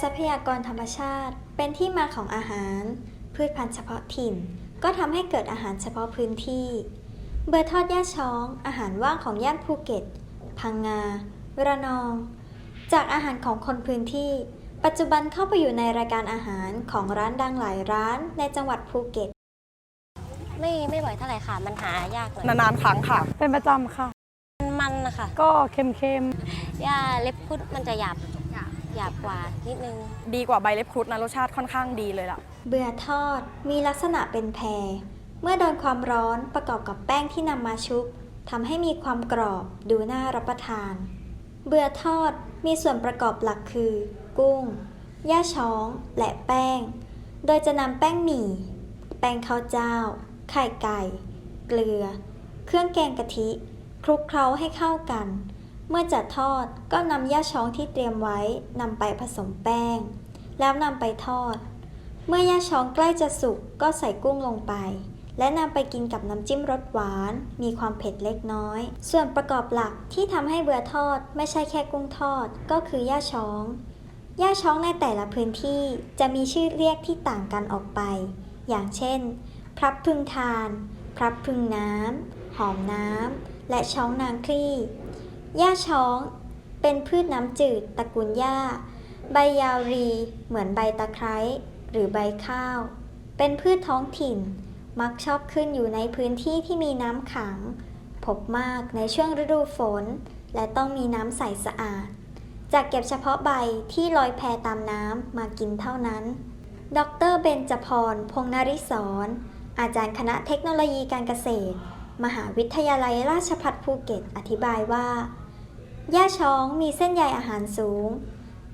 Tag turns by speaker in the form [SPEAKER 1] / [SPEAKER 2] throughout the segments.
[SPEAKER 1] ทรัพยากรธรรมชาติ เป็นที่มาของอาหาร พืชพันธุ์เฉพาะถิ่น ก็ทำให้เกิดอาหารเฉพาะพื้นที่ เบอร์ทอดย่าช้อง อาหารว่างของย่านภูเก็ต พังงา ระนอง จากอาหารของคนพื้นที่ ปัจจุบันเข้าไปอยู่ในรายการอาหารของร้านดังหลายร้านในจังหวัดภูเก็ต
[SPEAKER 2] ไม่ไม่บ่อยเท่าไหร่ค่ะ มันหายากหน่อย
[SPEAKER 3] นานๆครั้งค่ะ
[SPEAKER 4] เป็นประจำค่ะ
[SPEAKER 2] มันนะคะ
[SPEAKER 4] ก็เค็ม
[SPEAKER 2] หญ้าเล็บพุดมันจะหยาบ หยาบกว่านิดนึง
[SPEAKER 3] ดีกว่าใบเล็บครุฑนะรสชาติค่อนข้างดีเลยล่ะ
[SPEAKER 1] เบื่อทอดมีลักษณะเป็นแพร เมื่อโดนความร้อนประกอบกับแป้งที่นำมาชุบทำให้มีความกรอบดูน่ารับประทาน เบื่อทอดมีส่วนประกอบหลักคือ กุ้ง ย่าช้อง และแป้ง โดยจะนำแป้งหมี่ แป้งข้าวเจ้า ไข่ไก่ เกลือ เครื่องแกงกะทิ คลุกเคล้าให้เข้ากัน เมื่อจะทอดก็นำย่าช้องที่เตรียมไว้นำไปผสมแป้ง แล้วนำไปทอด เมื่อย่าช้องใกล้จะสุกก็ใส่กุ้งลงไป และนำไปกินกับน้ำจิ้มรสหวาน มีความเผ็ดเล็กน้อย ส่วนประกอบหลักที่ทำให้เบื่อทอดไม่ใช่แค่กุ้งทอดก็คือย่าช้องย่าช้องในแต่ละพื้นที่จะมีชื่อเรียกที่ต่างกันออกไป อย่างเช่น พรับพึงทาน พรับพึงน้ำหอมน้ำและช้องนางคลี่ ย่าช้อง เป็นพืชน้ำจืดตระกูลหญ้า ใบยาวรี เหมือนใบตะไคร้หรือใบข้าว เป็นพืชท้องถิ่น มักชอบขึ้นอยู่ในพื้นที่ที่มีน้ำขัง พบมากในช่วงฤดูฝน และต้องมีน้ำใสสะอาด จากเก็บเฉพาะใบที่ลอยแพตามน้ำมากินเท่านั้น ดรเบญจพร พงนริศรอาจารย์คณะเทคโนโลยีการเกษตร มหาวิทยาลัยราชภัฏภูเก็ต อธิบายว่า ย่าช้องมีเส้นใยอาหารสูง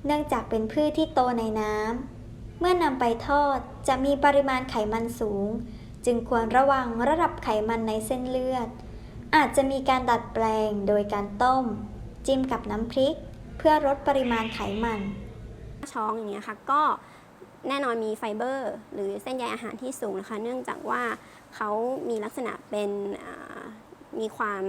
[SPEAKER 1] เนื่องจากเป็นพืชที่โตในน้ำ เมื่อนำไปทอดจะมีปริมาณไขมันสูง จึงควรระวังระดับไขมันในเส้นเลือด อาจจะมีการดัดแปลงโดยการต้ม จิ้มกับน้ำพริก เพื่อลดปริมาณไขมัน
[SPEAKER 5] ช้องอย่างเงี้ยค่ะก็แน่นอนมีไฟเบอร์ หรือเส้นใยอาหารที่สูงนะคะ เนื่องจากว่าเขามีลักษณะเป็นมีความ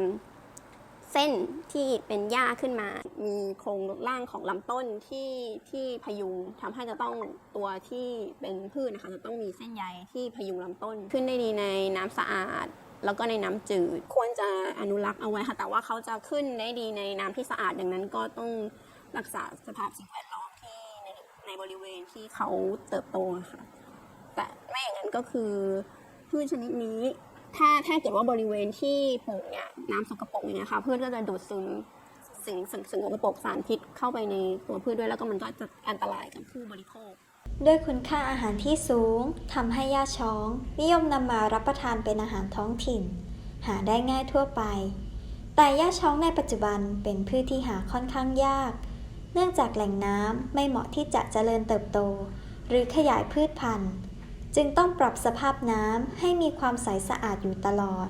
[SPEAKER 5] เส้นที่เป็นหญ้าขึ้นมา มีโครงร่างของลำต้นที่ที่พยุงทำให้จะต้องตัวที่เป็นพืชนะคะจะต้องมีเส้นใยที่พยุงลำต้น ขึ้นได้ดีในน้ำสะอาดแล้วก็ในน้ำจืดควรจะอนุรักษ์เอาไว้ค่ะ แต่ว่าเขาจะขึ้นได้ดีในน้ำที่สะอาดดังนั้นก็ต้องรักษาสภาพสิ่งแวดล้อมที่ในในบริเวณที่เขาเติบโตะค่ะ แต่ไม่อย่างนั้นก็คือพืชชนิดนี้ ถ้าถ้าเกิดว่าบริเวณที่ปลูกเนี่ยน้ำสกปรกอย่างเงี้ยค่ะพืชก็จะดูดซึมสิ่งสิ่งสิ่งสกปรกสารพิษเข้าไปในตัวพืชด้วยแล้วก็มันก็จะอันตรายกับผู้บริโภค
[SPEAKER 1] ด้วยคุณค่าอาหารที่สูงทำให้ย่าช้อง นิยมนำมารับประทานเป็นอาหารท้องถิ่น หาได้ง่ายทั่วไป แต่ย่าช้องในปัจจุบันเป็นพืชที่หาค่อนข้างยาก เนื่องจากแหล่งน้ำไม่เหมาะที่จะเจริญเติบโต หรือขยายพืชพันธุ์ จึงต้องปรับสภาพน้ำให้มีความใสสะอาดอยู่ตลอด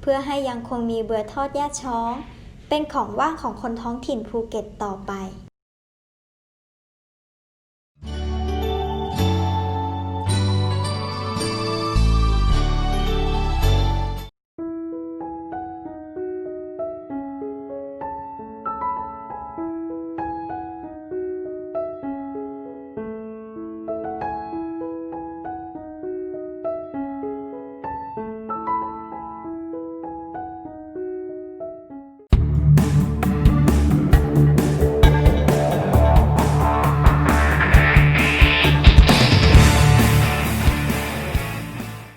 [SPEAKER 1] เพื่อให้ยังคงมีเบือทอดแย่ช้อง เป็นของว่างของคนท้องถิ่นภูเก็ตต่อไป